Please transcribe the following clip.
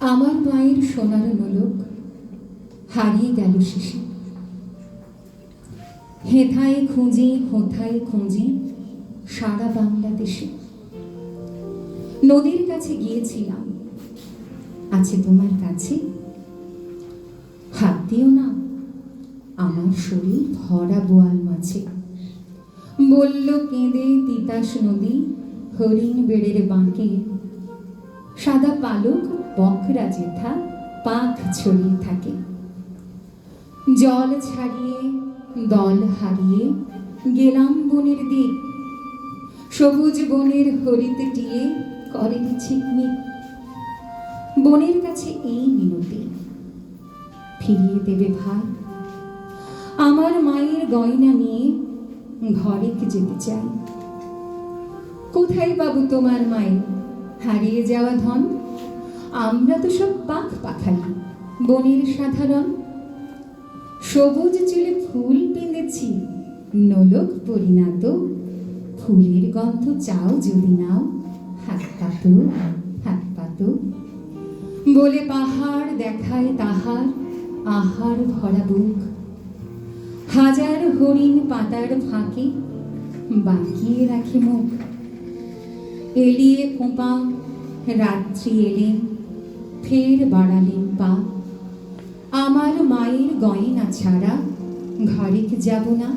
আমার মায়ের সোনার নোলক হারিয়ে গেল শেষে হেথায় খুঁজি, হোথায় খুঁজি সারা বাংলাদেশে। নদীর কাছে গিয়েছিলাম। আছে তোমার কাছে? হাত দিও না। আমার শরীর ভরা বোয়াল মাছে। বলল, কেঁদে তিতাস নদী, হরিণ বেড়ের বাঁকে। সাদা পালক বকরা জেঠা পাখ ছড়িয়ে থাকে। জল ছাড়িয়ে, দল হারিয়ে গেলাম বনের দিক। সবুজ বনের হরিতে টিয়ে করেন ঝিকমিক বনের কাছে এই মিনতি, ফিরিয়ে দেবে ভাই আমার মায়ের গয়না নিয়ে ঘরে যেতে চাই। কোথায় বাবু তোমার মায়ের হারিয়ে যাওয়া ধন? আমরা তো সব পাখ পাখালি, বনের সাধারণ। সবুজ চুলে ফুল পেঁধেছি নোলক পরিণত। ফুলের গন্ধ চাও যদি নাও, হাত পাতো হাত পাতো। বলে পাহাড় দেখায় তাহার, আহার ভরা বুক। হাজার হরিণ পাতার ফাঁকে বাঁকিয়ে রাখে মুখ। এলিয়ে কোপা রাত্রি এলেন ফের বাড়ালেন পা। আমার মায়ের গয়না ছাড়া ঘরে যাব না।